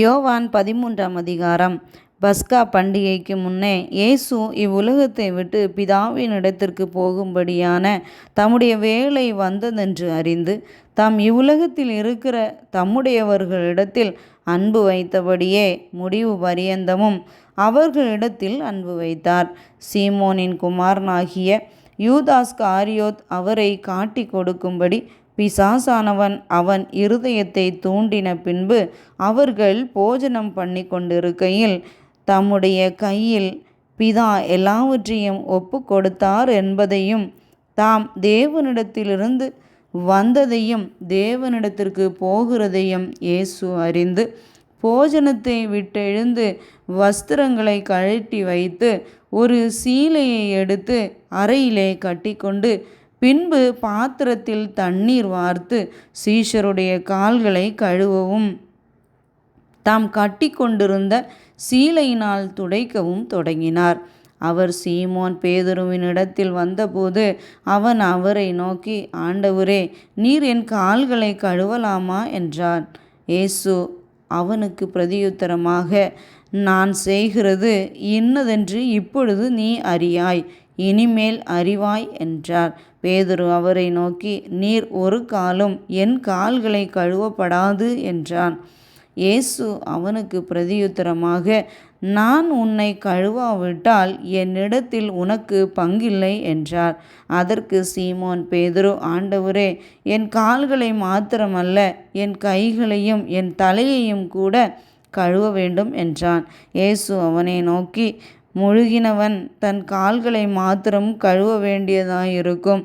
யோவான் பதிமூன்றாம் அதிகாரம். பஸ்கா பண்டிகைக்கு முன்னே இயேசு இவ்வுலகத்தை விட்டு பிதாவின் இடத்திற்கு போகும்படியான தம்முடைய வேலை வந்ததென்று அறிந்து தாம் இவ்வுலகத்தில் இருக்கிற தம்முடையவர்களிடத்தில் அன்பு வைத்தபடியே முடிவு பரியந்தமும் அவர்களிடத்தில் அன்பு வைத்தார். சீமோனின் குமாரனாகிய யூதாஸ் காரியோத் அவரை காட்டி கொடுக்கும்படி பிசாசானவன் அவன் இருதயத்தை தூண்டின பின்பு அவர்கள் போஜனம் பண்ணி கொண்டிருக்கையில் தம்முடைய கையில் பிதா எல்லாவற்றையும் ஒப்பு கொடுத்தார் என்பதையும் தாம் தேவனிடத்திலிருந்து வந்ததையும் தேவனிடத்திற்கு போகிறதையும் இயேசு அறிந்து போஜனத்தை விட்டெழுந்து வஸ்திரங்களை கழட்டி வைத்து ஒரு சீலையை எடுத்து அறையிலே கட்டிக்கொண்டு பின்பு பாத்திரத்தில் தண்ணீர் வார்த்து சீஷருடைய கால்களை கழுவவும். தாம் கட்டி கொண்டிருந்த சீலையினால் துடைக்கவும் தொடங்கினார். அவர் சீமோன் பேதுருவின் இடத்தில் வந்தபோது அவன் அவரை நோக்கி ஆண்டவரே நீர் என் கால்களை கழுவலாமா? என்றான். ஏசு அவனுக்கு பிரதியுத்தரமாக நான் செய்கிறது இன்னதென்று இப்பொழுது நீ அறியாய். இனிமேல் அறிவாய் என்றார். பேதுரு அவரை நோக்கி நீர் ஒரு காலும் என் கால்களை கழுவப்படாது என்றான். இயேசு அவனுக்கு பிரதியுத்தரமாக நான் உன்னை கழுவாவிட்டால் என்னிடத்தில் உனக்கு பங்கில்லை என்றார். அதற்கு சீமோன் பேதுரு ஆண்டவரே என் கால்களை மாத்திரமல்ல என் கைகளையும் என் தலையையும் கூட கழுவ வேண்டும் என்றான். இயேசு அவனை நோக்கி முழுகினவன் தன் கால்களை மாத்திரம் கழுவ வேண்டியதாயிருக்கும்.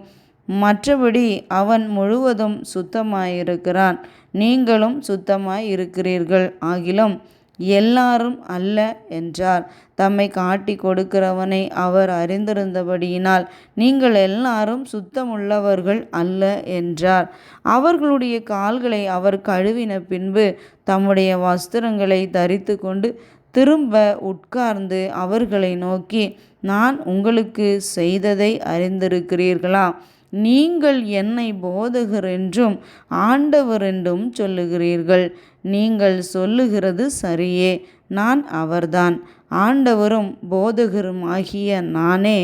மற்றபடி அவன் முழுவதும் சுத்தமாயிருக்கிறான். நீங்களும் சுத்தமாய் இருக்கிறீர்கள் ஆகிலும் எல்லாரும் அல்ல என்றார். தம்மை காட்டி கொடுக்கிறவனை அவர் அறிந்திருந்தபடியினால் நீங்கள் எல்லாரும் சுத்தமுள்ளவர்கள் அல்ல என்றார். அவர்களுடைய கால்களை அவர் கழுவின பின்பு தம்முடைய வஸ்திரங்களை தரித்து கொண்டு திரும்ப உட்கார்ந்து அவர்களை நோக்கி நான் உங்களுக்கு செய்ததை அறிந்திருக்கிறீர்களா? நீங்கள் என்னை போதகர் என்றும் ஆண்டவர் என்றும் சொல்லுகிறீர்கள். நீங்கள் சொல்லுகிறது சரியே நான் அவர்தான். ஆண்டவரும் போதகரும் ஆகிய நானே.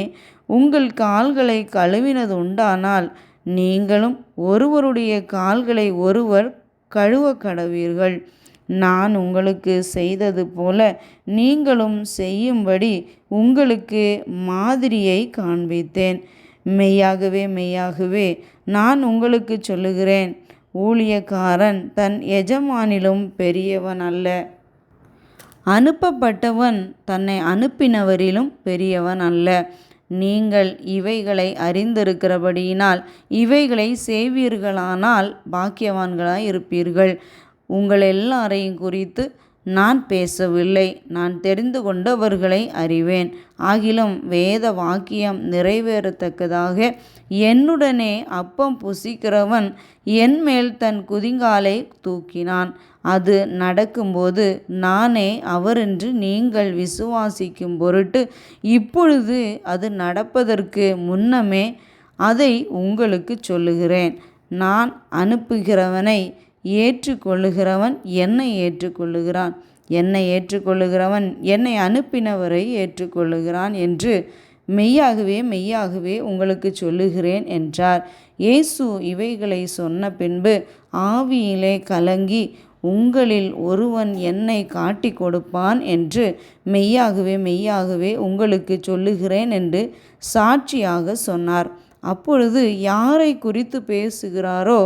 உங்கள் கால்களை கழுவினது உண்டானால் நீங்களும் ஒருவருடைய கால்களை ஒருவர் கழுவ கடவீர்கள் நான் உங்களுக்கு செய்தது போல நீங்களும் செய்யும்படி உங்களுக்கு மாதிரியை காண்பித்தேன். மெய்யாகவே மெய்யாகவே நான் உங்களுக்கு சொல்லுகிறேன். ஊழியக்காரன் தன் எஜமானிலும் பெரியவன் அல்ல. அனுப்பப்பட்டவன் தன்னை அனுப்பினவரிலும் பெரியவன் அல்ல. நீங்கள் இவைகளை அறிந்திருக்கிறபடியினால் இவைகளை செய்வீர்களானால் பாக்கியவான்களாய் இருப்பீர்கள் உங்கள் எல்லாரையும் குறித்து நான் பேசவில்லை. நான் தெரிந்து கொண்டவர்களை அறிவேன். ஆகிலும் வேத வாக்கியம் நிறைவேறத்தக்கதாக என்னுடனே அப்பம் புசிக்கிறவன் என்மேல் தன் குதிங்காலை தூக்கினான். அது நடக்கும்போது நானே அவரென்று நீங்கள் விசுவாசிக்கும் பொருட்டு இப்பொழுது அது நடப்பதற்கு முன்னமே அதை உங்களுக்கு சொல்லுகிறேன். நான் அனுப்புகிறவனை ஏற்றுக்கொள்ளுகிறவன் என்னை ஏற்றுக்கொள்ளுகிறான். என்னை ஏற்றுக்கொள்ளுகிறவன் என்னை அனுப்பினவரை ஏற்றுக்கொள்ளுகிறான் என்று மெய்யாகவே மெய்யாகவே உங்களுக்கு சொல்லுகிறேன் என்றார். இயேசு இவைகளை சொன்ன பின்பு ஆவியிலே கலங்கி உங்களில் ஒருவன் என்னை காட்டி கொடுப்பான் என்று மெய்யாகவே மெய்யாகவே உங்களுக்கு சொல்லுகிறேன் என்று சாட்சியாக சொன்னார். அப்பொழுது யாரை குறித்து பேசுகிறாரோ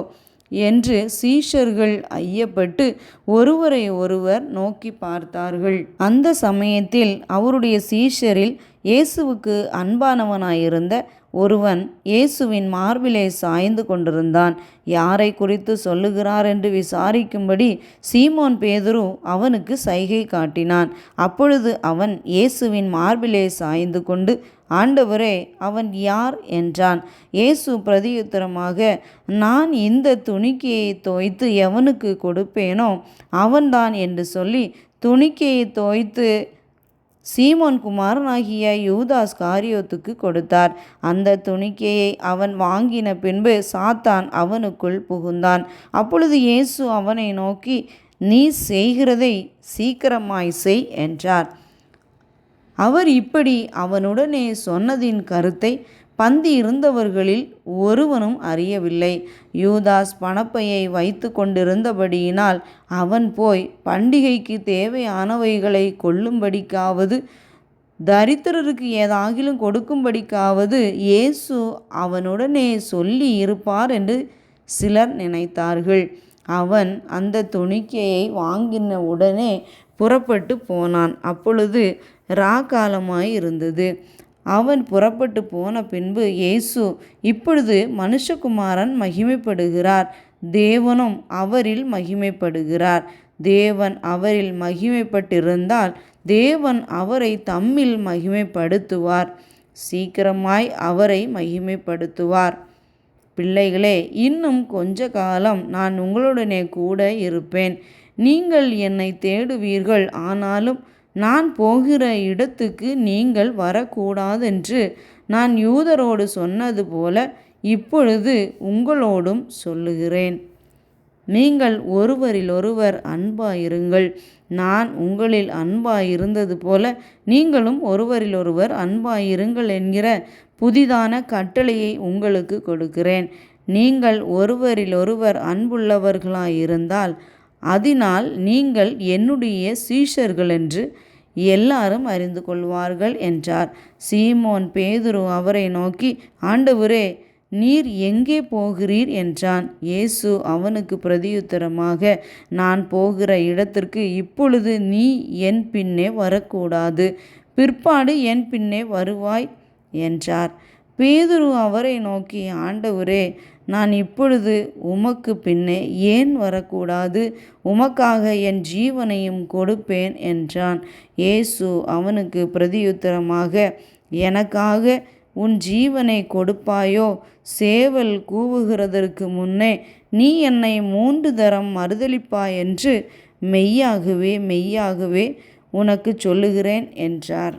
என்று சீஷர்கள் ஐயப்பட்டு ஒருவரை ஒருவர் நோக்கி பார்த்தார்கள். அந்த சமயத்தில் அவருடைய சீஷரில் இயேசுவுக்கு அன்பானவனாயிருந்த ஒருவன் இயேசுவின் மார்பிலே சாய்ந்து கொண்டிருந்தான். யாரை குறித்து சொல்லுகிறார் என்று விசாரிக்கும்படி சீமோன் பேதுரு அவனுக்கு சைகை காட்டினான். அப்பொழுது அவன் இயேசுவின் மார்பிலே சாய்ந்து கொண்டு ஆண்டவரே அவன் யார்? என்றான். இயேசு பிரதியுத்தரமாக நான் இந்த துணிக்கையை தோய்த்து எவனுக்கு கொடுப்பேனோ அவன்தான் என்று சொல்லி துணிக்கையை தோய்த்து சீமோன் குமாரனாகிய யூதாஸ் காரியோத்துக்கு கொடுத்தார். அந்த துணிக்கையை அவன் வாங்கின பின்பு சாத்தான் அவனுக்குள் புகுந்தான். அப்பொழுது இயேசு அவனை நோக்கி நீ செய்கிறதை சீக்கிரமாய் செய் என்றார். அவர் இப்படி அவனுடனே சொன்னதின் கருத்தை பந்தி இருந்தவர்களில் ஒருவனும் அறியவில்லை. யூதாஸ் பணப்பையை வைத்து கொண்டிருந்தபடியினால் அவன் போய் பண்டிகைக்கு தேவையானவைகளை கொள்ளும்படிக்காவது தரித்திரருக்கு ஏதாகிலும் கொடுக்கும்படிக்காவது இயேசு அவனுடனே சொல்லி இருப்பார் என்று சிலர் நினைத்தார்கள். அவன் அந்த துணிக்கையை வாங்கின உடனே புறப்பட்டு போனான். அப்பொழுது ரா இருந்தது அவன் புறப்பட்டு போன பின்பு இயேசு இப்பொழுது மனுஷகுமாரன் மகிமைப்படுகிறார். தேவனும் அவரில் மகிமைப்படுகிறார். தேவன் அவரில் மகிமைப்பட்டிருந்தால் தேவன் அவரை தம்மில் மகிமைப்படுத்துவார். சீக்கிரமாய் அவரை மகிமைப்படுத்துவார். பிள்ளைகளே இன்னும் கொஞ்ச காலம் நான் உங்களுடனே கூட இருப்பேன். நீங்கள் என்னை தேடுவீர்கள். ஆனாலும் நான் போகிற இடத்துக்கு நீங்கள் வரக்கூடாதென்று நான் யூதரோடு சொன்னது போல இப்பொழுது உங்களோடும் சொல்லுகிறேன். நீங்கள் ஒருவரிலொருவர் அன்பாயிருங்கள். நான் உங்களில் அன்பாயிருந்தது போல நீங்களும் ஒருவரிலொருவர் அன்பாயிருங்கள் என்கிற புதிதான கட்டளையை உங்களுக்கு கொடுக்கிறேன். நீங்கள் ஒருவரிலொருவர் அன்புள்ளவர்களாயிருந்தால் அதனால் நீங்கள் என்னுடைய சீஷர்கள் என்று எல்லாரும் அறிந்து கொள்வார்கள் என்றார். சீமோன் பேதுரு அவரை நோக்கி ஆண்டவரே நீர் எங்கே போகிறீர்? என்றான். இயேசு அவனுக்கு பிரதியுத்தரமாக நான் போகிற இடத்திற்கு இப்பொழுது நீ என் பின்னே வரக்கூடாது. பிற்பாடு என் பின்னே வருவாய் என்றார். பேதுரு அவரை நோக்கி ஆண்டவரே நான் இப்பொழுது உமக்கு பின்னே ஏன் வரக்கூடாது? உமக்காக என் ஜீவனையும் கொடுப்பேன் என்றான். இயேசு அவனுக்கு பிரதியுத்தரமாக எனக்காக உன் ஜீவனை கொடுப்பாயோ? சேவல் கூவுகிறதற்கு முன்னே நீ என்னை மூன்று தரம் மறுதளிப்பாய் என்று மெய்யாகவே மெய்யாகவே உனக்கு சொல்லுகிறேன் என்றார்.